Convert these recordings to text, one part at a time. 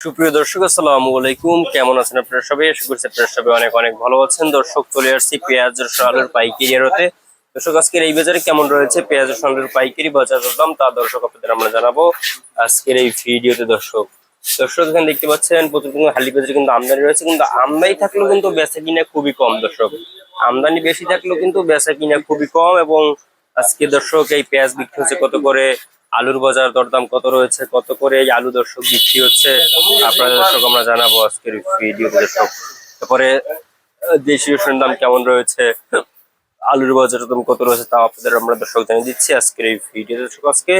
সুপ্রিয় দর্শক, আসসালামু আলাইকুম। কেমন আছেন আপনারা সবাই? আশা করছি আপনারা সবাই অনেক অনেক ভালো আছেন। দর্শক, চলে আসছি পেঁয়াজ, রসুন, আলুর পাইকারি আড়তে। দর্শক, আজকের এই বাজারে কেমন রয়েছে পেঁয়াজ, রসুন, আলুর পাইকারি, বাজার দাম তা দর্শক আপনাদের আমরা জানাব আজকের এই ভিডিওতে দর্শক। দর্শক, এখানে দেখতে পাচ্ছেন প্রতিদিন হালি বাজারে কিন্তু আমদানি রয়েছে, কিন্তু আমদানি থাকলেও কিন্তু বেচা কিনা খুবই কম দর্শক। আমদানি বেশি থাকলেও কিন্তু বেচা কিনা খুবই কম এবং আজকে দর্শক এই পেঁয়াজ বিক্রি হচ্ছে কত করে? আলুর বাজার দরদাম কত রয়েছে, কত করে এই আলু দর্শক বিক্রি হচ্ছে, আপনাদের দর্শক আমরা জানাব আজকের ভিডিও দর্শক তারপরে দেশীয় রসুনের দাম কেমন রয়েছে, আলুর বাজার দাম কত রয়েছে তা আপনাদের আমরা দর্শক জানিয়ে দিচ্ছি আজকের এই ভিডিও দর্শক, আজকে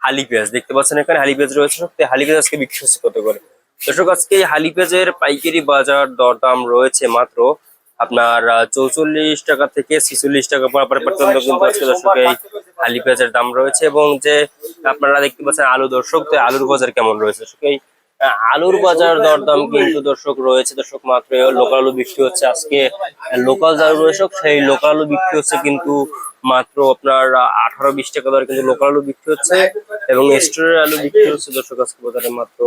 হালি পেঁয়াজ, দেখতে পাচ্ছেন এখানে হালি পেঁয়াজ রয়েছে, সত্যি হালি পেঁয়াজ আজকে বিক্রি হচ্ছে কত করে? দর্শক, আজকে হালি পেঁয়াজের পাইকারি বাজার দরদাম রয়েছে মাত্র আপনার চৌচল্লিশ টাকা থেকে ছিচল্লিশ টাকা। পর্যন্ত কিন্তু আজকে দর্শক, এই হালি পেঁয়াজের দাম রয়েছে এবং যে আপনারা দেখতে পাচ্ছেন আলু দর্শক, তো আলুর বাজার কেমন রয়েছে? এই আলুর বাজার দরদাম কিন্তু দর্শক রয়েছে। দর্শক, মাত্র লোকাল আলু বিক্রি হচ্ছে আজকে লোকাল যারা দর্শক, সেই লোকাল আলু বিক্রি হচ্ছে কিন্তু মাত্র আপনার আঠারো বিশ টাকা দরে কিন্তু লোকাল আলু বিক্রি হচ্ছে এবং স্টোরের আলু বিক্রি হচ্ছে দর্শক, আজকে বাজারে মাত্র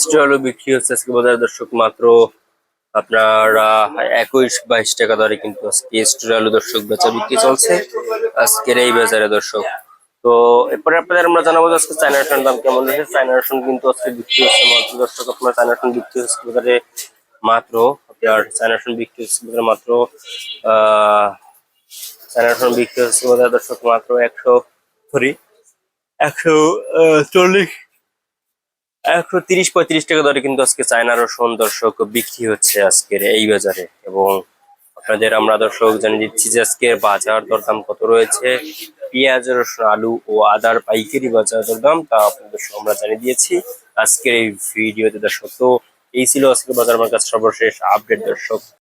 স্টোর আলু বিক্রি হচ্ছে আজকে বাজারে দর্শক, মাত্র আপনার একুশ বাইশ টাকা দরে কিন্তু আজকে স্টোর দর্শক বেচা বিক্রি চলছে। আজকের এই বাজারে দর্শক। তো এরপরে আপনাদের আমরা জানাব যে আজকে চায়না রসুন দাম কেমন রয়েছে। চায়না রসুন কিন্তু আজকে বিক্রি হচ্ছে মাত্র দর্শক, আপনার চায়না রসুন বিক্রি হচ্ছে বাজারে মাত্র, আপনার চায়না রসুন বিক্রি হচ্ছে বাজারে মাত্র, আহ, চায়না রসুন বিক্রি হচ্ছে বাজারে দর্শক মাত্র একশো সরি একশো চল্লিশ একশো তিরিশ, পঁয়ত্রিশ টাকা দরে কিন্তু আজকে চায়না রসুন দর্শক বিক্রি হচ্ছে আজকের এই বাজারে। এবং আপনাদের আমরা দর্শক জানিয়ে দিচ্ছি যে আজকের বাজার দরদাম কত রয়েছে? পেঁয়াজ, রসুন, আলু ও আদার পাইকারি বাজার দরদাম তা আপনাদের আমরা জানিয়ে দিয়েছি আজকের এই ভিডিওতে দর্শক। তো এই ছিল আজকে বাজার আমার কাছে সর্বশেষ আপডেট দর্শক।